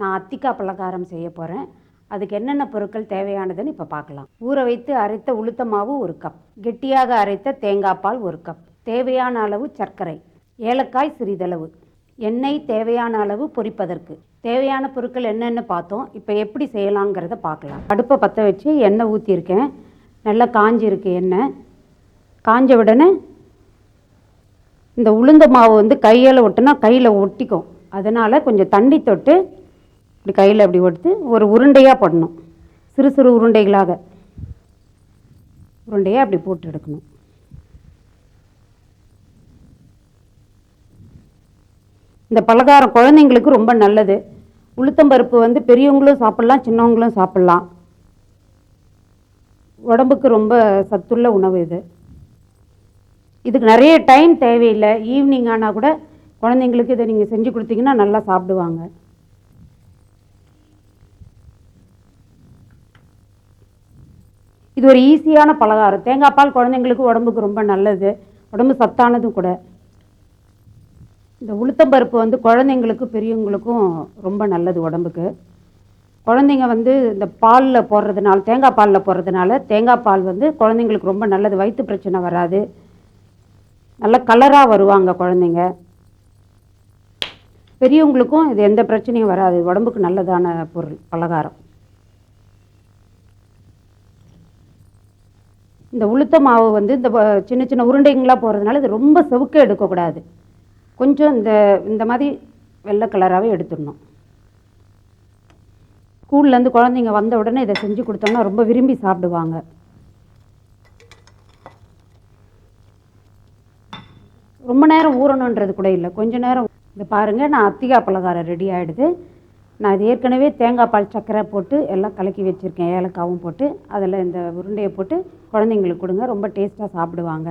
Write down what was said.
நான் அத்திக்காய் பலகாரம் செய்ய போகிறேன் அதுக்கு என்னென்ன பொருட்கள் தேவையானதுன்னு இப்போ பார்க்கலாம். ஊற வைத்து அரைத்த உளுத்த மாவு ஒரு கப். கெட்டியாக அரைத்த தேங்காய் பால் ஒரு கப். தேவையான அளவு சர்க்கரை. ஏலக்காய் சிறிதளவு. எண்ணெய் தேவையான அளவு பொரிப்பதற்கு. தேவையான பொருட்கள் என்னென்னு பார்த்தோம். இப்போ எப்படி செய்யலாங்கிறத பார்க்கலாம். அடுப்பை பற்ற வச்சு எண்ணெய் ஊற்றிருக்கேன் நல்லா காஞ்சிருக்கு எண்ணெய். காஞ்ச உடனே இந்த உளுந்த மாவு வந்து கையில் ஒட்டினா கையில் ஒட்டிக்கும். அதனால் கொஞ்சம் தண்ணி தொட்டு இப்படி கையில் அப்படி ஒடுத்து ஒரு உருண்டையாக போடணும். சிறு சிறு உருண்டைகளாக. உருண்டையாக அப்படி போட்டு எடுக்கணும். இந்த பலகாரம் குழந்தைங்களுக்கு ரொம்ப நல்லது. உளுத்தம்பருப்பு வந்து பெரியவங்களும் சாப்பிட்லாம் சின்னவங்களும் சாப்பிட்லாம். உடம்புக்கு ரொம்ப சத்துள்ள உணவு இது. இதுக்கு நிறைய டைம் தேவையில்லை. ஈவினிங் ஆனால் கூட குழந்தைங்களுக்கு இதை நீங்கள் செஞ்சு கொடுத்தீங்கன்னா நல்லா சாப்பிடுவாங்க. இது ஒரு ஈஸியான பலகாரம். தேங்காய் பால் குழந்தைங்களுக்கு உடம்புக்கு ரொம்ப நல்லது. உடம்பு சத்தானதும் கூட. இந்த உளுத்தம்பருப்பு வந்து குழந்தைங்களுக்கும் பெரியவங்களுக்கும் ரொம்ப நல்லது உடம்புக்கு. குழந்தைங்க வந்து இந்த பாலில் போடுறதுனால தேங்காய் பாலில் போடுறதுனால தேங்காய் பால் வந்து குழந்தைங்களுக்கு ரொம்ப நல்லது. வயிற்று பிரச்சனை வராது. நல்ல கலராக வருவாங்க குழந்தைங்க. பெரியவங்களுக்கும் இது எந்த பிரச்சனையும் வராது. உடம்புக்கு நல்லதான பொருள் பலகாரம். இந்த உளுத்த மாவு வந்து இந்த சின்ன சின்ன உருண்டைங்களாக போகிறதுனால இது ரொம்ப செவுக்க எடுக்கக்கூடாது. கொஞ்சம் இந்த இந்த மாதிரி வெள்ளை கலராகவே எடுத்துடணும். ஸ்கூல்லேருந்து குழந்தைங்க வந்த உடனே இதை செஞ்சு கொடுத்தோம்னா ரொம்ப விரும்பி சாப்பிடுவாங்க. ரொம்ப நேரம் ஊறணுன்றது கூட இல்லை. கொஞ்ச நேரம் இது பாருங்கள் நான் அத்திகா பலகாரம் ரெடி ஆகிடுது நான் இது ஏற்கனவே தேங்காய் பால் சர்க்கரை போட்டு எல்லாம் கலக்கி வச்சுருக்கேன் ஏலக்காவும் போட்டு. அதில் இந்த உருண்டையை போட்டு குழந்தைங்களுக்கு கொடுங்க ரொம்ப டேஸ்ட்டாக சாப்பிடுவாங்க.